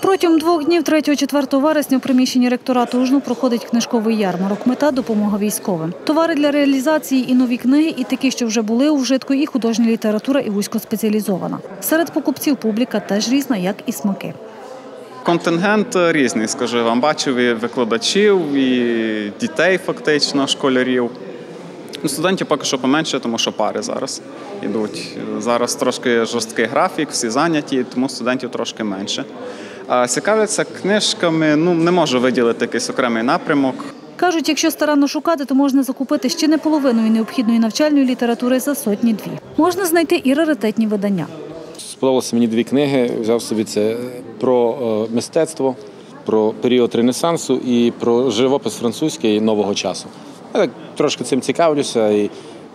Протягом двох днів 3-4 вересня в приміщенні ректорату УЖНУ проходить книжковий ярмарок. Мета – допомога військовим. Товари для реалізації і нові книги, і такі, що вже були у вжитку, і художня література, і вузькоспеціалізована. Серед покупців публіка теж різна, як і смаки. Контингент різний, скажу вам. Бачив і викладачів, і дітей, фактично, школярів. Ну, Студентів поки що поменше, тому що пари зараз йдуть. Зараз трошки жорсткий графік, всі зайняті, тому студентів трошки менше. А цікавляться книжками, ну не можу виділити якийсь окремий напрямок. Кажуть, якщо старанно шукати, то можна закупити ще не половиною необхідної навчальної літератури за сотні-дві. Можна знайти і раритетні видання. Сподобалося мені дві книги. Взяв собі це про е, мистецтво, про період Ренесансу і про живопис французький нового часу. Я так трошки цим цікавлюся і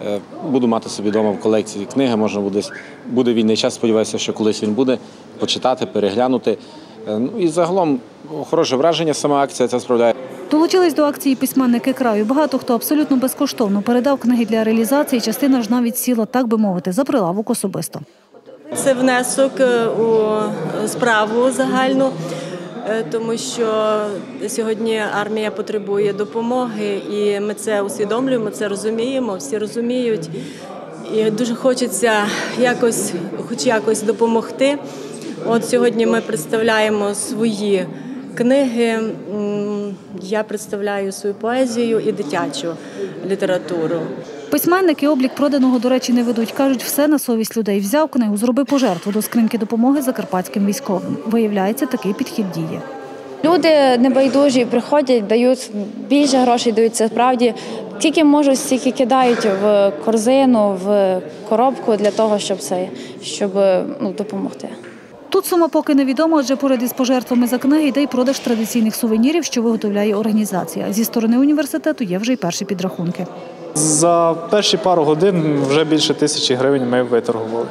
е, буду мати собі вдома в колекції книги. Можна буде буде вільний час. Сподіваюся, що колись він буде почитати, переглянути. Е, Ну і загалом хороше враження сама акція це справляє. Долучились до акції письменники краю. Багато хто абсолютно безкоштовно передав книги для реалізації. Частина ж навіть сіла, так би мовити, за прилавок особисто. Це внесок е, у справу загальну, е, тому що сьогодні армія потребує допомоги, і ми це усвідомлюємо, це розуміємо, всі розуміють. І дуже хочеться якось, хоч якось допомогти. От сьогодні ми представляємо свої книги. Я представляю свою поезію і дитячу літературу. Письменники облік проданого, до речі, не ведуть. Кажуть, все на совість людей. Взяв книгу, зроби пожертву до скриньки допомоги закарпатським військовим. Виявляється, такий підхід діє. Люди небайдужі приходять, дають більше грошей, дають це справді. Тільки можуть, стільки кидають в корзину, в коробку для того, щоб це щоб ну, допомогти. Тут сума поки невідома, адже поряд із пожертвами за книги йде й продаж традиційних сувенірів, що виготовляє організація. Зі сторони університету є вже й перші підрахунки. За перші пару годин вже більше тисячі гривень ми виторгували.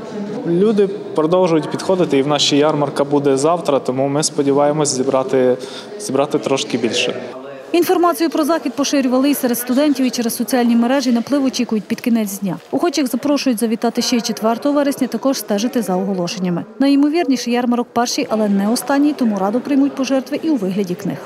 Люди продовжують підходити, і в нашій ярмарка буде завтра, тому ми сподіваємось зібрати, зібрати трошки більше. Інформацію про захід поширювали і серед студентів, і через соціальні мережі наплив очікують під кінець дня. Охочих запрошують завітати ще й 4 вересня, також стежити за оголошеннями. Найімовірніше ярмарок перший, але не останній, тому раду приймуть пожертви і у вигляді книг.